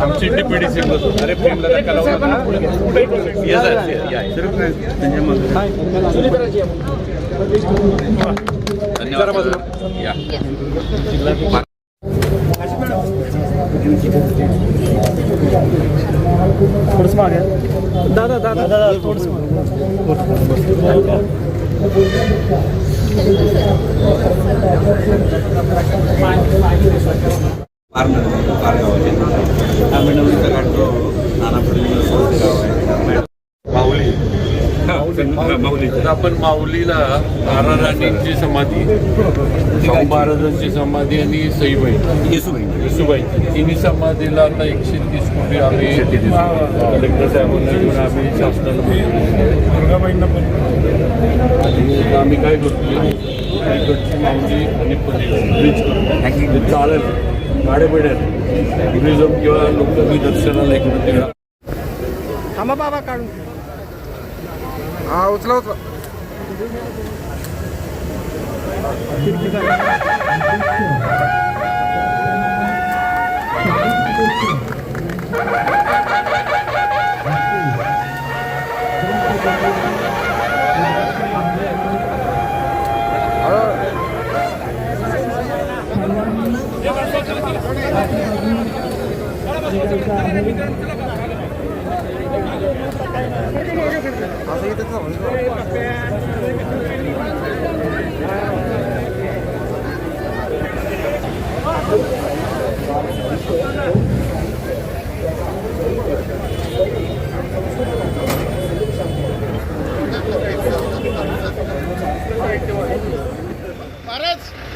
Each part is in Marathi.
आमची डीपीडीसी अरे धन्यवाद थोडंसं मागे. दादा दादा दादा थोडंसं पारनेर पारगावाचे आम्ही नवीन काढतो नाना फडणवीस गाव आहे माऊली. माऊली. तर आपण माऊलीला ताराराणींची समाधी शाहू महाराजांची समाधी आणि सईबाई येसुबाई. येसुबाई. तिन्ही समाधीला आता एकशे तीस कोटी आम्ही कलेक्टर साहेबांना घेऊन आम्ही शासनाला दुर्गाबाईंना पण. आणि आम्ही काय करतो इकडची माऊली आणि ब्रिज करतो ते चालेल गाड्या बिड्या टुरिझम किंवा लोक मी दर्शनाला इकडून तिकडं. थांबा बाबा काढून हा उचला उचला. असं इथं थांबा.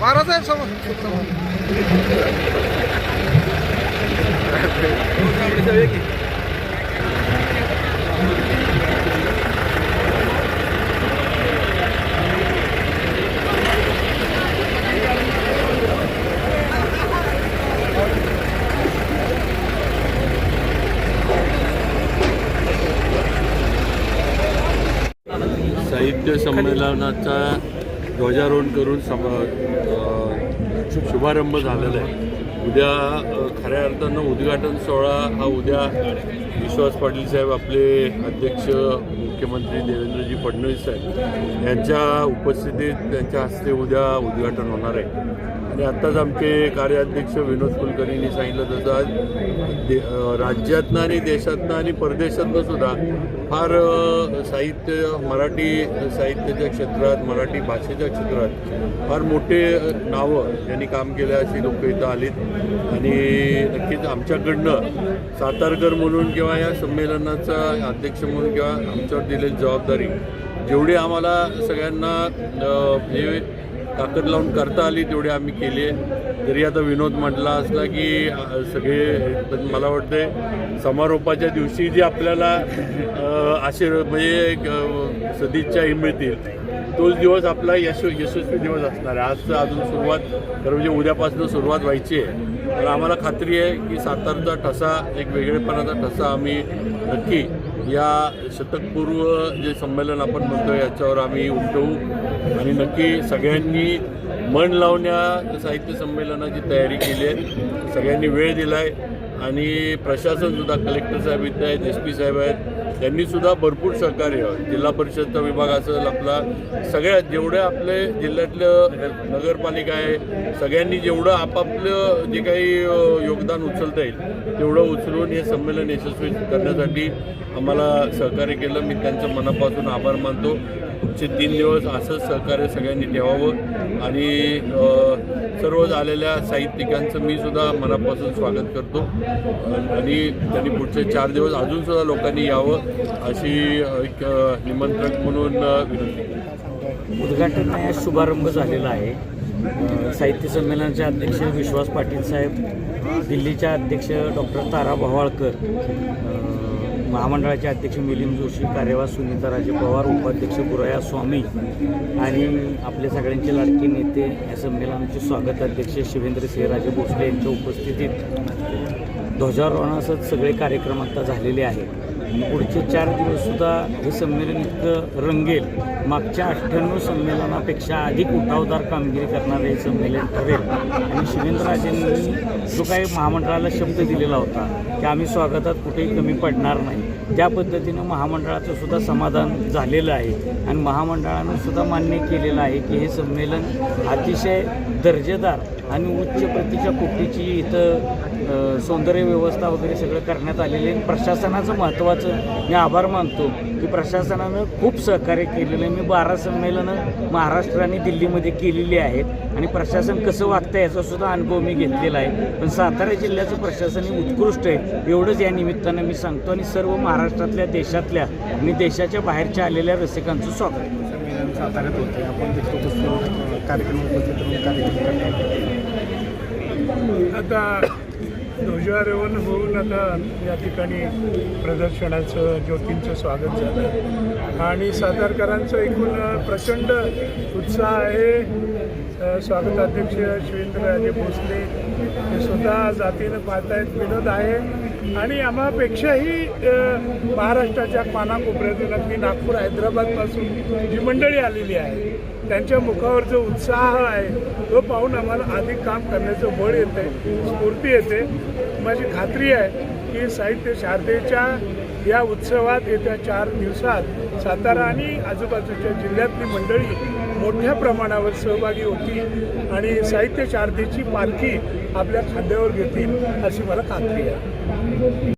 महाराज साहेब समोर साहित्य संमेलनाचा ध्वजारोहण करून सम शुभारंभ झालेला आहे. उद्या खऱ्या अर्थानं उद्घाटन सोहळा हा उद्या विश्वास पाटील साहेब आपले अध्यक्ष मुख्यमंत्री देवेंद्रजी फडणवीस साहेब यांच्या उपस्थितीत त्यांच्या हस्ते उद्या उद्घाटन होणार आहे. आणि आत्ताच आमचे कार्याध्यक्ष विनोद कुलकर्णींनी सांगितलं तसं आज दे राज्यातनं आणि देशातनं आणि परदेशातनं सुद्धा फार साहित्य मराठी साहित्याच्या क्षेत्रात मराठी भाषेच्या क्षेत्रात फार मोठे नावं यांनी काम केलं अशी लोक इथं आलीत. आणि नक्कीच आमच्याकडनं सातारकर म्हणून किंवा या संमेलनाचा अध्यक्ष म्हणून किंवा आमच्यावर दिलेली जबाबदारी जेवढी आम्हाला सगळ्यांना हे ताकद लावून करता आली तेवढी आम्ही केली आहे. जरी आता विनोद म्हटला असला की सगळे पण मला वाटते समारोपाच्या दिवशी जी आपल्याला आशीर्वाद म्हणजे एक, सदिच्छाही मिळतील तोच दिवस आपला यश यशस्वी दिवस असणार आहे. आजचं अजून सुरुवात खरं म्हणजे उद्यापासून सुरुवात व्हायची आहे. तर आम्हाला खात्री आहे की सातारचा ठसा एक वेगळेपणाचा ठसा आम्ही नक्की या शतकपूर्व जे संमेलन आपण म्हणतो याच्यावर आम्ही उमटवू आणि नक्की सगळ्यांनी मन लावण्या साहित्य संमेलनाची तयारी केली आहे. सगळ्यांनी वेळ दिला आहे आणि प्रशासनसुद्धा कलेक्टर साहेब इथं आहेत एस पी साहेब आहेत त्यांनी सुद्धा भरपूर सहकार्य जिल्हा परिषदचा विभाग असेल आपला सगळ्या जेवढे आपले जिल्ह्यातलं नगरपालिका आहे सगळ्यांनी जेवढं आपापलं जे काही योगदान उचलता येईल तेवढं उचलून हे संमेलन यशस्वी करण्यासाठी आम्हाला सहकार्य केलं. मी त्यांचं मनापासून आभार मानतो. पुढचे तीन दिवस असंच सहकार्य सगळ्यांनी ठेवावं. आणि सर्व आलेल्या साहित्यिकांचं मी सुद्धा मनापासून स्वागत करतो. आणि त्यांनी पुढचे चार दिवस अजून सुद्धा लोकांनी यावं अशी एक निमंत्रक म्हणून विनंती उद्घाटन शुभारंभ झालेला आहे. साहित्य संमेलनाचे अध्यक्ष विश्वास पाटील साहेब दिल्लीच्या अध्यक्ष डॉक्टर तारा भवाळकर महामंडळाचे अध्यक्ष मिलिंद जोशी कार्यवाह सुनीताराजे पवार उपाध्यक्ष पुराया स्वामी आणि आपले सगळ्यांचे लाडके नेते या संमेलनाचे स्वागत अध्यक्ष शिवेंद्र सिंहराजे भोसले यांच्या उपस्थितीत ध्वजारोहणासच सगळे कार्यक्रम आता झालेले आहेत. पुढचे चार दिवससुद्धा हे संमेलन इतकं रंगेल. मागच्या अठ्ठ्याण्णव संमेलनापेक्षा अधिक उठावदार कामगिरी करणारं हे संमेलन ठरेल. आणि शिवेंद्रराजेंनी जो काही महामंडळाला शब्द दिलेला होता की आम्ही स्वागतात कुठेही कमी पडणार नाही. त्या पद्धतीनं महामंडळाचं सुद्धा समाधान झालेलं आहे आणि महामंडळानं सुद्धा मान्य केलेलं आहे की हे संमेलन अतिशय दर्जेदार आणि उच्च प्रतीच्या कोटीची इथं सौंदर्य व्यवस्था वगैरे सगळं करण्यात आलेलं आहे. प्रशासनाचं महत्त्वाचं मी आभार मानतो की प्रशासनानं खूप सहकार्य केलेलं आहे. मी बारा संमेलनं महाराष्ट्र आणि दिल्लीमध्ये केलेली आहेत आणि प्रशासन कसं वागतं याचा सुद्धा अनुभव मी घेतलेला आहे. पण सातारा जिल्ह्याचं प्रशासन हे उत्कृष्ट आहे. एवढंच या निमित्तानं मी सांगतो आणि सर्व महाराष्ट्रातल्या देशातल्या आणि देशाच्या बाहेरच्या आलेल्या रसिकांचं स्वागत. साताऱ्यात होते. आपण तिथं उपस्थित कार्यक्रम उपस्थित कार्यक्रम आता ध्वजारोहण होऊन आता या ठिकाणी प्रदर्शनाचं ज्योतींचं स्वागत झालं. आणि सातारकरांचं एकूण प्रचंड उत्साह आहे. स्वागताध्यक्ष शिवेंद्रराजे भोसले हे सुद्धा जातीनं पाहतायत विनोद आहे. आणि आम्हापेक्षाही महाराष्ट्राच्या कानाकोपऱ्यातून अगदी नागपूर हैदराबादपासून जी मंडळी आलेली आहे त्यांच्या मुखावर जो उत्साह आहे तो पाहून आम्हाला अधिक काम करण्याचं बळ येते स्फूर्ती येते. माझी खात्री आहे की साहित्य शारदेच्या या उत्सवात येत्या चार दिवसात सातारा आणि आजूबाजूच्या जिल्ह्यातली मंडळी मोठ्या प्रमाणावर सहभागी होतील आणि साहित्य शारदेची पालखी आपल्या खांद्यावर घेतील अशी मला खात्री आहे.